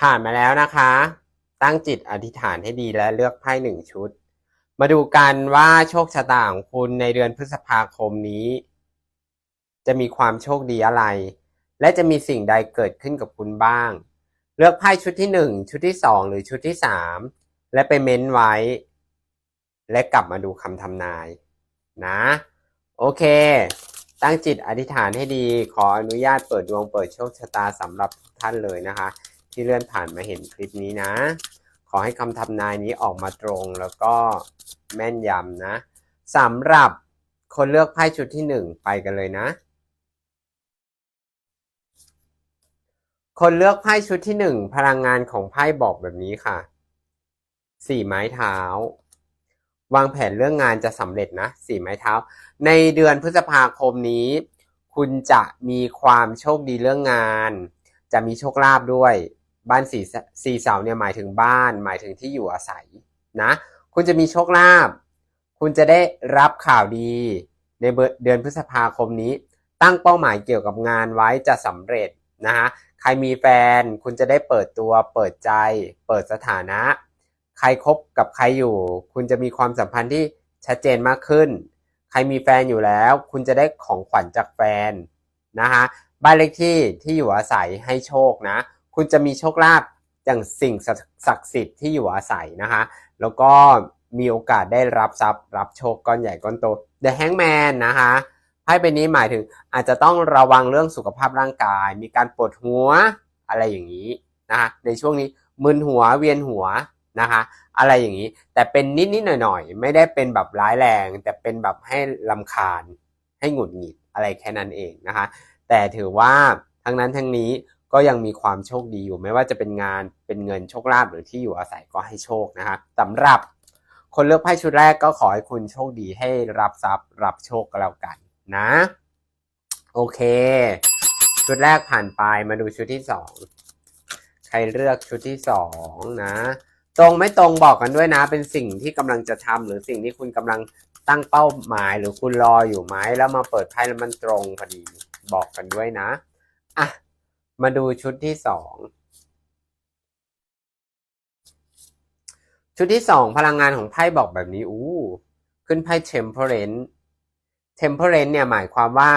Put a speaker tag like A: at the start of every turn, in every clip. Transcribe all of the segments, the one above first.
A: ผ่านมาแล้วนะคะ ตั้งจิตอธิษฐานให้ดีและเลือกไพ่หนึ่งชุด มาดูกันว่าโชคชะตาของคุณในเดือนพฤษภาคมนี้ จะมีความโชคดีอะไร และจะมีสิ่งใดเกิดขึ้นกับคุณบ้าง เลือกไพ่ชุดที่หนึ่งชุดที่สองหรือชุดที่สามและไปเม้นไว้ และกลับมาดูคำทำนาย นะ โอเค ตั้งจิตอธิษฐานให้ดี ขออนุญาตเปิดดวงเปิดโชคชะตาสำหรับทุกท่านเลยนะคะ ที่เลื่อนผ่านมาเห็นคลิปนี้นะ ขอให้คำทำนายนี้ออกมาตรงแล้วก็แม่นยำนะสำหรับคนเลือกไพ่ชุดที่หนึ่งไปกันเลยนะ คนเลือกไพ่ชุดที่หนึ่งพลังงานของไพ่บอกแบบนี้ค่ะสี่ไม้เท้า วางแผนเรื่องงานจะสำเร็จนะสี่ไม้เท้า ในเดือนพฤษภาคมนี้ คุณจะมีความโชคดีเรื่องงาน จะมีโชคลาภด้วย บ้านสี่สี่เสาเนี่ยหมายถึงบ้าน หมายถึงที่อยู่อาศัยนะคุณจะมีโชคลาภคุณจะได้รับข่าวดีในเดือนพฤษภาคมนี้ ตั้งเป้าหมายเกี่ยวกับงานไว้จะสำเร็จนะฮะใครมีแฟนคุณจะได้เปิดตัวเปิดใจ เปิดสถานะ ใครคบกับใครอยู่ คุณจะมีความสัมพันธ์ที่ชัดเจนมากขึ้น ใครมีแฟนอยู่แล้ว คุณจะได้ของขวัญจากแฟนนะคะบ้านเลขที่ที่อยู่อาศัยให้โชคนะ คุณจะมีโชคลาภอย่างสิ่งศักดิ์สิทธิ์ที่อยู่อาศัยนะคะแล้วก็มีโอกาสได้รับทรัพย์ รับโชคก้อนใหญ่ก้อนโต The Hangman นะคะไพ่ใบนี้หมายถึงอาจจะต้องระวังเรื่องสุขภาพร่างกาย มีการปวดหัวอะไรอย่างนี้นะคะในช่วงนี้มึนหัวเวียนหัวนะคะอะไรอย่างนี้แต่เป็นนิดนิดหน่อยหน่อยไม่ได้เป็นแบบร้ายแรง แต่เป็นแบบให้ลำคาญให้หงุดหงิดอะไรแค่นั้นเองนะคะแต่ถือว่าทั้งนั้นทั้งนี้ ก็ยังมีความโชคดีอยู่ไม่ว่าจะเป็นงานเป็นเงินโชคลาภหรือที่อยู่อาศัยก็ให้โชคนะคะสำหรับคนเลือกไพ่ชุดแรกก็ขอให้คุณโชคดีให้รับทรัพย์ รับโชคก็แล้วกันนะ โอเค ชุดแรกผ่านไปมาดูชุดที่สองใครเลือกชุดที่สองนะ ตรงไม่ตรงบอกกันด้วยนะ เป็นสิ่งที่กำลังจะทำหรือสิ่งที่คุณกำลังตั้งเป้าหมาย หรือคุณรออยู่ไหมแล้วมาเปิดไพ่แล้วมันตรงพอดี บอกกันด้วยนะอะ มาดูชุดที่สองชุดที่สองพลังงานของไพ่บอกแบบนี้อู้ขึ้นไพ่ temperance temperance เนี่ยหมายความว่า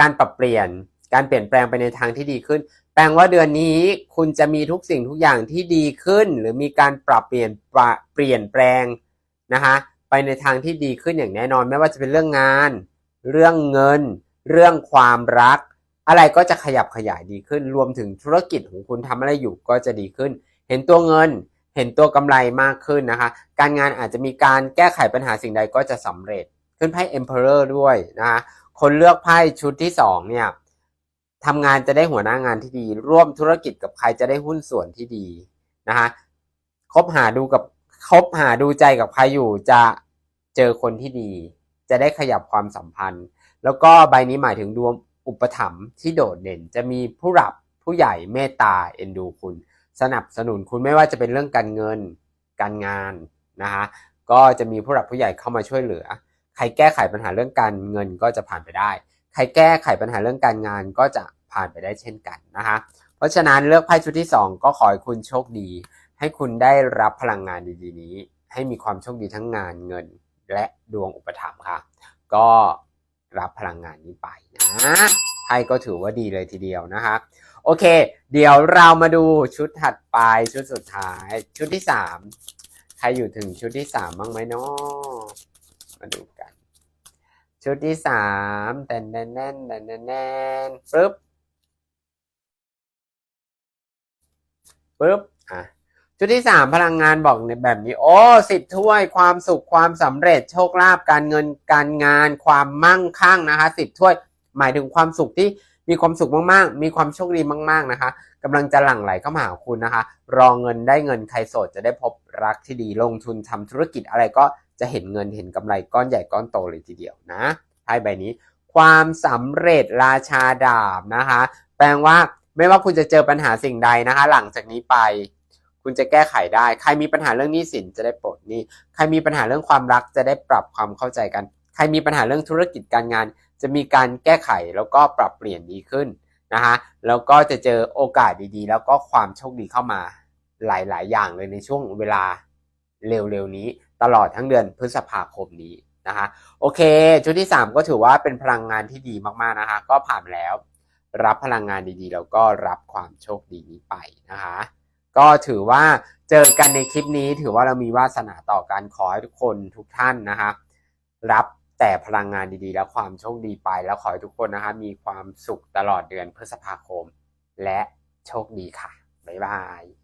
A: การปรับเปลี่ยนการเปลี่ยนแปลงไปในทางที่ดีขึ้น แปลว่าเดือนนี้คุณจะมีทุกสิ่งทุกอย่างที่ดีขึ้น หรือมีการปรับเปลี่ยนเปลี่ยนแปลงนะคะไปในทางที่ดีขึ้นอย่างแน่นอน ไม่ว่าจะเป็นเรื่องงาน เรื่องเงิน เรื่องความรัก อะไรก็จะขยับขยายดีขึ้น รวมถึงธุรกิจของคุณทำอะไรอยู่ก็จะดีขึ้น เห็นตัวเงิน เห็นตัวกำไรมากขึ้นนะคะ การงานอาจจะมีการแก้ไขปัญหาสิ่งใดก็จะสำเร็จ ขึ้นไพ่ Emperor ด้วยนะคะคนเลือกไพ่ชุดที่สองเนี่ยทำงานจะได้หัวหน้างานที่ดี ร่วมธุรกิจกับใครจะได้หุ้นส่วนที่ดีนะคะคบหาดูกับคบหาดูใจกับใครอยู่จะเจอคนที่ดี จะได้ขยับความสัมพันธ์ แล้วก็ใบนี้หมายถึงดวง อุปถัมภ์ที่โดดเด่น จะมีผู้หลับผู้ใหญ่เมตตาเอ็นดูคุณ สนับสนุนคุณไม่ว่าจะเป็นเรื่องการเงินการงานนะคะก็จะมีผู้หลักผู้ใหญ่เข้ามาช่วยเหลือ ใครแก้ไขปัญหาเรื่องการเงินก็จะผ่านไปได้ ใครแก้ไขปัญหาเรื่องการงานก็จะผ่านไปได้เช่นกันนะคะเพราะฉะนั้นเลือกไพ่ชุดที่ 2 ก็ขอให้คุณโชคดี ให้คุณได้รับพลังงานดีๆนี้ ให้มีความโชคดีทั้งงานเงิน และดวงอุปถัมภ์ค่ะ ก็ รับพลังงานนี้ไปนะไพ่ก็ถือว่าดีเลยทีเดียวนะคะโอเค เดี๋ยวเรามาดูชุดถัดไปชุดสุดท้าย ชุดที่สามใครอยู่ถึงชุดที่สามบ้างไหมเนาะมาดูกัน ชุดที่สามแน่นแน่นแน่นแน่นแน่นปึ๊บปึ๊บ ชุดที่สามพลังงานบอกในแบบนี้ โอ้สิบถ้วยความสุขความสำเร็จโชคลาภการเงินการงาน ความมั่งคั่งนะคะสิบถ้วยหมายถึงความสุขที่มีความสุขมากๆ มีความโชคดีมาก ๆนะคะกำลังจะหลั่งไหลเข้ามาหาคุณนะคะ รอเงินได้เงินใครโสดจะได้พบรักที่ดีลงทุนทำธุรกิจอะไรก็จะเห็นเงินเห็นกำไรก้อนใหญ่ก้อนโตเลยทีเดียวนะไพ่ใบนี้ ความสำเร็จราชาดาบนะคะ แปลว่าไม่ว่าคุณจะเจอปัญหาสิ่งใดนะคะ หลังจากนี้ไป คุณจะแก้ไขได้ ใครมีปัญหาเรื่องหนี้สินจะได้ปลดหนี้ ใครมีปัญหาเรื่องความรักจะได้ปรับความเข้าใจกัน ใครมีปัญหาเรื่องธุรกิจการงาน จะมีการแก้ไขแล้วก็ปรับเปลี่ยนดีขึ้นนะคะแล้วก็จะเจอโอกาสดีๆ แล้วก็ความโชคดีเข้ามาหลายๆ อย่างเลยในช่วงเวลาเร็วๆนี้ตลอดทั้งเดือนพฤษภาคมนี้นะคะโอเค ชุดที่ 3 ก็ถือว่าเป็นพลังงานที่ดีมากๆนะคะก็ผ่านแล้ว รับพลังงานดีๆ แล้วก็รับความโชคดีนี้ไปนะคะ ก็ถือว่าเจอกันในคลิปนี้ถือว่าเรามีวาสนาต่อกันขอให้ทุกคนทุกท่านนะคะ รับแต่พลังงานดีๆ และความโชคดีไปแล้วขอให้ทุกคนนะคะมีความสุขตลอดเดือนพฤษภาคม และโชคดีค่ะ บ๊ายบาย